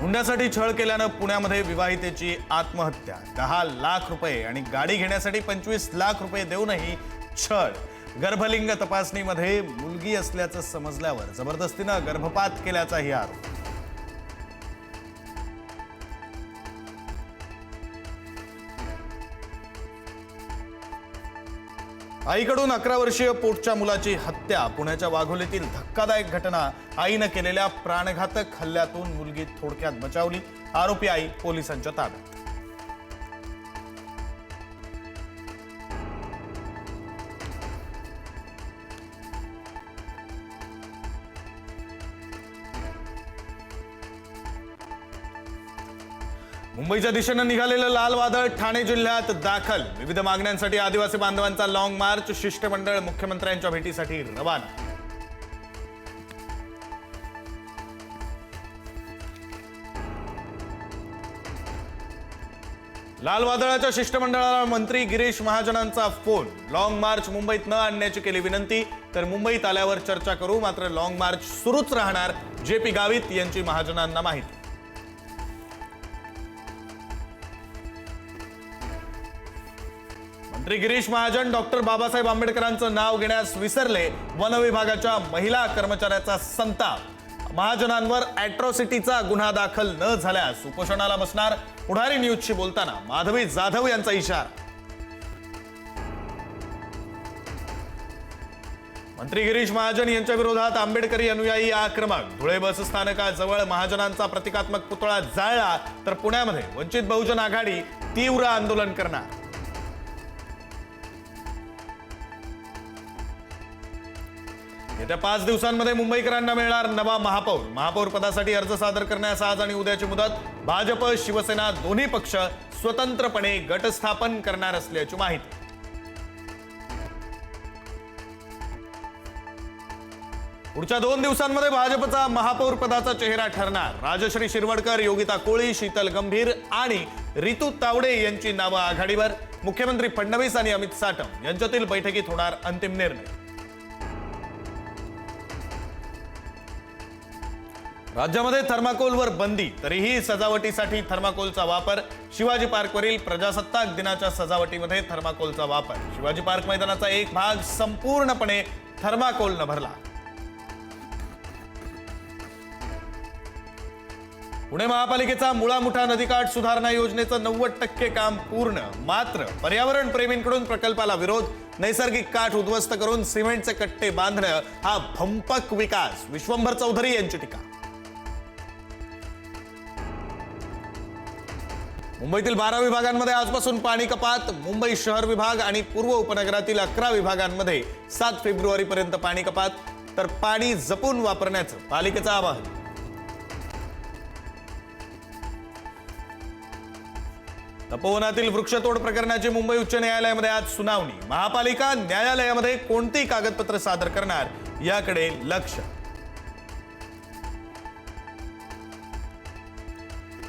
हुंड्यासाठी छळ केल्यानं पुण्यामध्ये विवाहितेची आत्महत्या. दहा लाख रुपये आणि गाडी घेण्यासाठी पंचवीस लाख रुपये देऊनही छळ. गर्भलिंग तपासणीमध्ये मुलगी असल्याचं समजल्यावर जबरदस्तीनं गर्भपात केल्याचाही आरोप. आईकडून अकरा वर्षीय पोटच्या मुलाची हत्या पुण्याच्या वाघोलीतील धक्कादायक घटना आईनं केलेल्या प्राणघातक हल्ल्यातून मुलगी थोडक्यात बचावली आरोपी आई पोलिसांच्या ताब्यात. मुंबईच्या दिशेनं निघालेलं लाल वादळ ठाणे जिल्ह्यात दाखल. विविध मागण्यांसाठी आदिवासी बांधवांचा लॉंग मार्च शिष्टमंडळ मुख्यमंत्र्यांच्या भेटीसाठी रवाना. लाल वादळाच्या शिष्टमंडळाला मंत्री गिरीश महाजनांचा फोन. लॉंग मार्च मुंबईत न आणण्याची केली विनंती तर मुंबईत आल्यावर चर्चा करू मात्र लॉंग मार्च सुरूच राहणार. जे पी गावित यांची महाजनांना माहिती. श्री गिरीश महाजन डॉक्टर बाबासाहेब आंबेडकरांचं नाव घेण्यास विसरले वन विभागाच्या महिला कर्मचाऱ्याचा संताप. महाजनांवर अॅट्रॉसिटीचा गुन्हा दाखल न झाल्यास उपोषणाला बसणार पुढारी न्यूजशी बोलताना माधवी जाधव यांचा इशारा. मंत्री गिरीश महाजन यांच्या विरोधात आंबेडकरी अनुयायी आक्रमक. धुळे बस स्थानकाजवळ महाजनांचा प्रतिकात्मक पुतळा जाळला तर पुण्यामध्ये वंचित बहुजन आघाडी तीव्र आंदोलन करणार. येत्या पाच दिवसांमध्ये मुंबईकरांना मिळणार नवा महापौर. महापौर पदासाठी अर्ज सादर करण्यास आज आणि उद्याची मुदत भाजप शिवसेना दोन्ही पक्ष स्वतंत्रपणे गटस्थापन करणार असल्याची माहिती. पुढच्या दोन दिवसांमध्ये भाजपचा महापौर पदाचा चेहरा ठरणार. राजश्री शिरवडकर योगिता कोळी शीतल गंभीर आणि रितू तावडे यांची नावं आघाडीवर. मुख्यमंत्री फडणवीस आणि अमित साटम यांच्यातील बैठकीत होणार अंतिम निर्णय. राज्यामध्ये थर्माकोलवर बंदी तरीही सजावटीसाठी थर्माकोलचा वापर. शिवाजी पार्कवरील प्रजासत्ताक दिनाच्या सजावटीमध्ये थर्माकोलचा वापर. शिवाजी पार्क मैदानाचा एक भाग संपूर्णपणे थर्माकोलनं भरला. पुणे महापालिकेचा मुळामुठा नदीकाठ सुधारणा योजनेचं नव्वद टक्के काम पूर्ण. मात्र पर्यावरण प्रेमींकडून प्रकल्पाला विरोध नैसर्गिक काठ उद्ध्वस्त करून सिमेंटचे कट्टे बांधणं हा भंपक विकास. विश्वंभर चौधरी यांची टीका. मुंबईतील बारा विभागांमध्ये आजपासून पाणी कपात. मुंबई शहर विभाग आणि पूर्व उपनगरातील अकरा विभागांमध्ये सात फेब्रुवारीपर्यंत पाणी कपात. तर पाणी जपून वापरण्याचं पालिकेचं आवाहन. तपोवनातील वृक्षतोड प्रकरणाची मुंबई उच्च न्यायालयामध्ये आज सुनावणी. महापालिका न्यायालयामध्ये कोणती कागदपत्र सादर करणार याकडे लक्ष.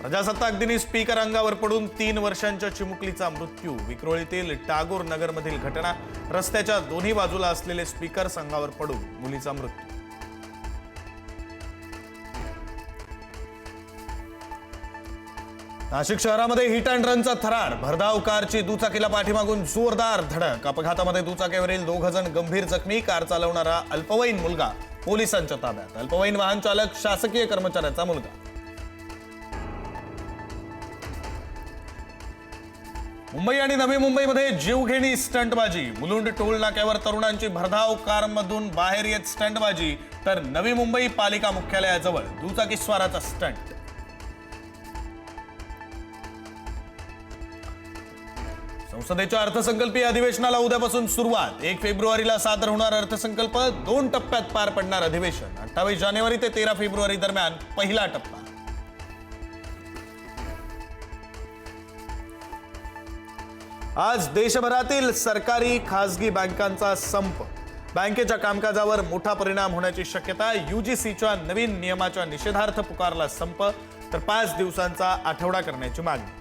प्रजासत्ताक दिनी स्पीकर अंगावर पडून तीन वर्षांच्या चिमुकलीचा मृत्यू. विक्रोळीतील टागोर नगरमधील घटना रस्त्याच्या दोन्ही बाजूला असलेले स्पीकर अंगावर पडून मुलीचा मृत्यू. नाशिक शहरामध्ये हिट अँड रनचा थरार. भरधाव कारची दुचाकीला पाठीमागून जोरदार धडक. अपघातामध्ये दुचाकीवरील दोघ जण गंभीर जखमी. कार चालवणारा अल्पवयीन मुलगा पोलिसांच्या ताब्यात. अल्पवयीन वाहन चालक शासकीय कर्मचाऱ्याचा मुलगा. मुंबई आणि नवी मुंबईमध्ये जीवघेणी स्टंटबाजी. मुलुंड टोल नाक्यावर तरुणांची भरधाव कारमधून बाहेर येत स्टंटबाजी. तर नवी मुंबई पालिका मुख्यालयाजवळ दुचाकी स्वाराचा स्टंट. संसदेच्या अर्थसंकल्पीय अधिवेशनाला उद्यापासून सुरुवात. एक फेब्रुवारीला सादर होणार अर्थसंकल्प. दोन टप्प्यात पार पडणार अधिवेशन. अठ्ठावीस जानेवारी ते तेरा फेब्रुवारी दरम्यान पहिला टप्पा. आज देशभरातील सरकारी खासगी बँकांचा संप. बँकेच्या कामकाजावर मोठा परिणाम होण्याची शक्यता युजीसीच्या नवीन नियमाच्या निषेधार्थ पुकारला संप. तर पाच दिवसांचा आठवडा करण्याची मागणी.